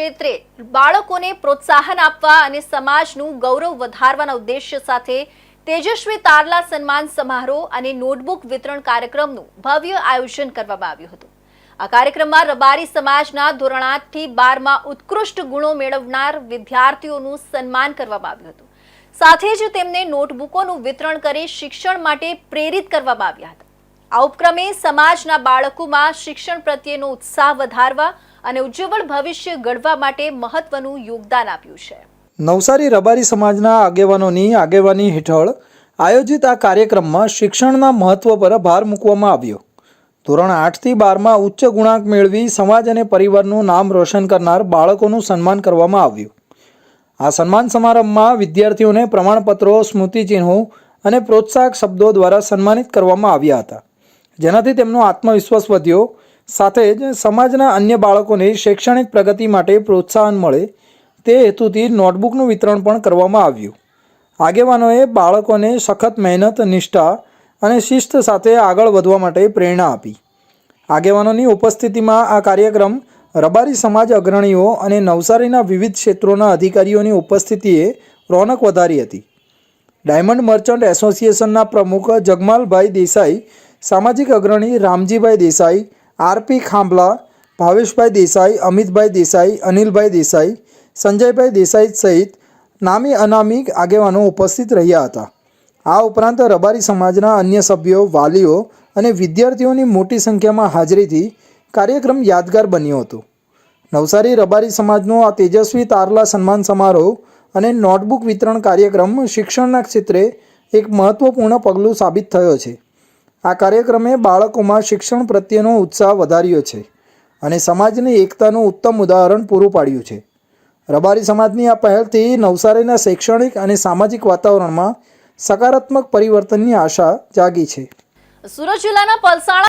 ક્ષેત્રે બાળકોને પ્રોત્સાહન આપવા અને સમાજનું ગૌરવ વધારવાના ઉદ્દેશ્ય સાથે તેજસ્વી તારલા સન્માન સમારોહ અને નોટબુક વિતરણ કાર્યક્રમનું ભવ્ય આયોજન કરવામાં આવ્યું હતું. આ કાર્યક્રમમાં રબારી સમાજના ધોરણ આઠથી બારમાં ઉત્કૃષ્ટ ગુણો મેળવનાર વિદ્યાર્થીઓનું સન્માન કરવામાં આવ્યું હતું. સાથે જ તેમને નોટબુકોનું વિતરણ કરી શિક્ષણ માટે પ્રેરિત કરવામાં આવ્યા હતા. આ ઉપક્રમે સમાજના બાળકોમાં શિક્ષણ પ્રત્યેનો ઉત્સાહ વધારવા અને ઉજ્જવળ ભવિષ્ય ઘડવા માટે મહત્વનું યોગદાન આપ્યું છે. નવસારી રબારી સમાજના આગેવાનોની આગેવાની હેઠળ આયોજિત આ કાર્યક્રમમાં શિક્ષણના મહત્વ પર ભાર મૂકવામાં આવ્યો. ધોરણ આઠથી બારમાં ઉચ્ચ ગુણાંક મેળવી સમાજ અને પરિવારનું નામ રોશન કરનાર બાળકોનું સન્માન કરવામાં આવ્યું. આ સન્માન સમારંભમાં વિદ્યાર્થીઓને પ્રમાણપત્રો, સ્મૃતિચિહ્નો અને પ્રોત્સાહક શબ્દો દ્વારા સન્માનિત કરવામાં આવ્યા હતા. જેનાથી તેમનો આત્મવિશ્વાસ વધ્યો. સાથે જ સમાજના અન્ય બાળકોને શૈક્ષણિક પ્રગતિ માટે પ્રોત્સાહન મળે તે હેતુથી નોટબુકનું વિતરણ પણ કરવામાં આવ્યું. આગેવાનોએ બાળકોને સખત મહેનત, નિષ્ઠા અને શિસ્ત સાથે આગળ વધવા માટે પ્રેરણા આપી. આગેવાનોની ઉપસ્થિતિમાં આ કાર્યક્રમ રબારી સમાજ અગ્રણીઓ અને નવસારીના વિવિધ ક્ષેત્રોના અધિકારીઓની ઉપસ્થિતિએ રોનક વધારી હતી. ડાયમંડ મર્ચન્ટ એસોસિએશનના પ્રમુખ જગમાલભાઈ દેસાઈ સામાજિક અગ્રણી રામજીભાઈ દેસાઈ આરપી ખાંભલા, ભાવેશભાઈ દેસાઈ, અમિતભાઈ દેસાઈ, અનિલભાઈ દેસાઈ, સંજયભાઈ દેસાઈ સહિત નામી અનામી આગેવાનો ઉપસ્થિત રહ્યા હતા. આ ઉપરાંત રબારી સમાજના અન્ય સભ્યો, વાલીઓ અને વિદ્યાર્થીઓની મોટી સંખ્યામાં હાજરીથી કાર્યક્રમ યાદગાર બન્યો હતો. નવસારી રબારી સમાજનો આ તેજસ્વી તારલા સન્માન સમારોહ અને નોટબુક વિતરણ કાર્યક્રમ શિક્ષણના ક્ષેત્રે એક મહત્વપૂર્ણ પગલું સાબિત થયો છે. આ કાર્યક્રમે બાળકોમાં શિક્ષણ પ્રત્યેનો ઉત્સાહ વધાર્યો છે અને સમાજની એકતાનું ઉત્તમ ઉદાહરણ પૂરું પાડ્યું છે. રબારી સમાજની આ પહેલથી નવસારીના શૈક્ષણિક અને સામાજિક વાતાવરણમાં સકારાત્મક પરિવર્તનની આશા જાગી છે. સુરત જિલ્લાના પલસાણા